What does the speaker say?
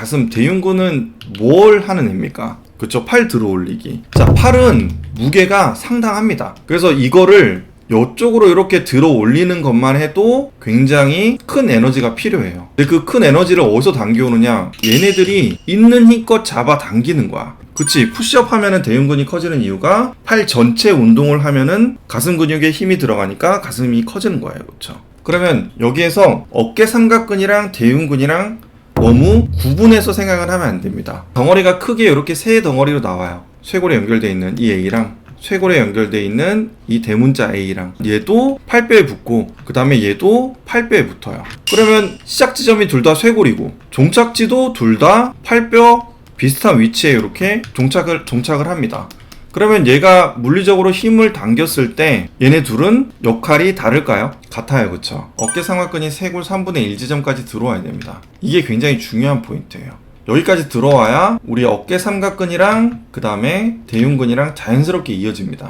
가슴 대흉근은 뭘 하는 애입니까? 그쵸 팔 들어 올리기. 자 팔은 무게가 상당합니다. 그래서 이거를 이쪽으로 이렇게 들어 올리는 것만 해도 굉장히 큰 에너지가 필요해요. 근데 그 큰 에너지를 어디서 당겨오느냐? 얘네들이 있는 힘껏 잡아 당기는 거야. 그치 푸시업 하면은 대흉근이 커지는 이유가 팔 전체 운동을 하면은 가슴 근육에 힘이 들어가니까 가슴이 커지는 거예요. 그쵸? 그러면 여기에서 어깨 삼각근이랑 대흉근이랑 너무 구분해서 생각을 하면 안 됩니다. 덩어리가 크게 이렇게 세 덩어리로 나와요. 쇄골에 연결되어 있는 이 A랑 쇄골에 연결되어 있는 이 대문자 A랑 얘도 팔뼈에 붙고 그 다음에 얘도 팔뼈에 붙어요. 그러면 시작 지점이 둘 다 쇄골이고 종착지도 둘 다 팔뼈 비슷한 위치에 이렇게 종착을 종착을 합니다. 그러면 얘가 물리적으로 힘을 당겼을 때 얘네 둘은 역할이 다를까요? 같아요, 그쵸? 어깨 상완근이 쇄골 3분의 1 지점까지 들어와야 됩니다. 이게 굉장히 중요한 포인트예요. 여기까지 들어와야 우리 어깨 삼각근이랑 그 다음에 대흉근이랑 자연스럽게 이어집니다.